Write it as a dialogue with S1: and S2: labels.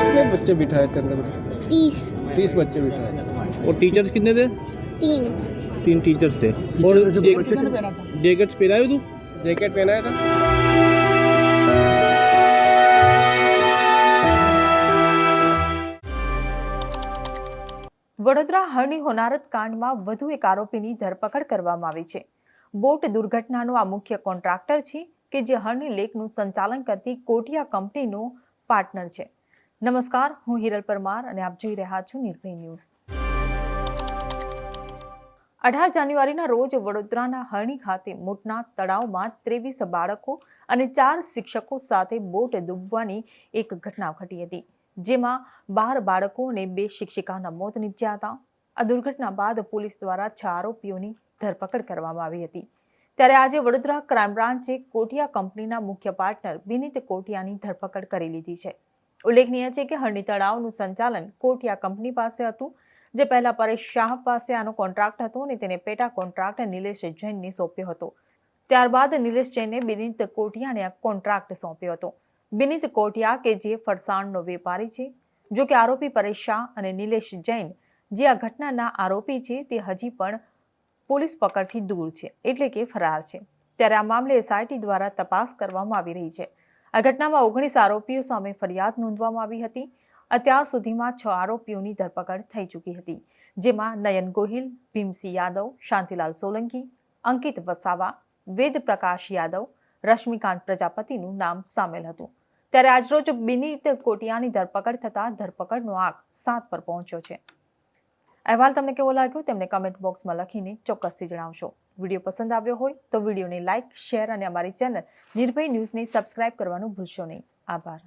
S1: कितने बच्चे बिठाए थे अंदर
S2: तीस
S1: तीस बच्चे बिठाए थे
S3: और टीचर्स कितने थे
S2: तीन
S3: तीन टीचर्स थे और जैकेट्स पहनाए तू
S1: जैकेट पहनाया था
S4: વડોદરા હની હોનારત કાંડમાં વધુ એક આરોપીની ધરપકડ કરવામાં આવી છે બોટ દુર્ઘટનાનો આ મુખ્ય કોન્ટ્રાક્ટર છે કે જે હરણી લેકનું સંચાલન કરતી કોટિયા કંપનીનો પાર્ટનર છે. નમસ્કાર, હું હિરલ પરમાર અને આપ જોઈ રહ્યા છો નિર્ભય ન્યૂઝ. અઢાર જાન્યુઆરીના રોજ વડોદરાના હરણી ખાતે મોટના તળાવમાં ત્રેવીસ બાળકો અને ચાર શિક્ષકો સાથે બોટ ડૂબવાની એક ઘટના ઘટી હતી, જેમાં બાર બાળકો અને બે શિક્ષિકાના મોત નીપજ્યા હતા. આ દુર્ઘટના બાદ પોલીસ દ્વારા છ આરોપીઓની ધરપકડ કરવામાં આવી હતી. ત્યારે આજે વડોદરા ક્રાઇમ બ્રાન્ચે કોઠિયા કંપનીના મુખ્ય પાર્ટનર વિનીત કોઠિયાની ધરપકડ કરી લીધી છે. ઉલ્લેખનીય છે કે હરણી તળાવનું સંચાલન કોટિયા કંપની પાસે હતું, જે પહેલા પરેશ શાહ પાસે આનો કોન્ટ્રાક્ટ હતો અને તેને પેટા કોન્ટ્રાક્ટ નિલેશ જૈનને સોંપ્યો હતો. ત્યારબાદ નિલેશ જૈને બિનિત કોટિયાને આ કોન્ટ્રાક્ટ સોંપ્યો હતો. બિનિત કોટિયા કે જે ફરસાણનો વેપારી છે, જો કે આરોપી પરેશ શાહ અને નિલેશ જૈન, જે આ ઘટનાના આરોપી છે તે હજી પણ પોલીસ પકડથી દૂર છે, એટલે કે ફરાર છે. ત્યારે આ મામલે એસઆઈટી દ્વારા તપાસ કરવામાં આવી રહી છે. આ ઘટનામાં ઓગણીસ આરોપીઓ સામે ફરિયાદ નોંધવામાં આવી હતી. અત્યાર સુધીમાં છ આરોપીઓની ધરપકડ થઈ ચૂકી હતી. જેમાં નયન ગોહિલ, ભીમસિંહ યાદવ, શાંતિલાલ સોલંકી, અંકિત વસાવા, વેદ પ્રકાશ યાદવ, રશ્મિકાંત પ્રજાપતિનું નામ સામેલ હતું. ત્યારે આજરોજ બિનીત કોટિયાની ધરપકડ થતાં ધરપકડનો આંક સાત પર પહોંચ્યો છે. અહેવાલ તમને કેવો લાગ્યો તેમને કમેન્ટ બોક્સમાં લખીને ચોક્કસથી જણાવશો. વીડિયો પસંદ આવ્યો હોય તો વિડીયોને લાઇક શેર અને અમારી ચેનલ નિર્ભય ન્યૂઝને સબસ્ક્રાઇબ કરવાનું ભૂલશો નહીં. આભાર.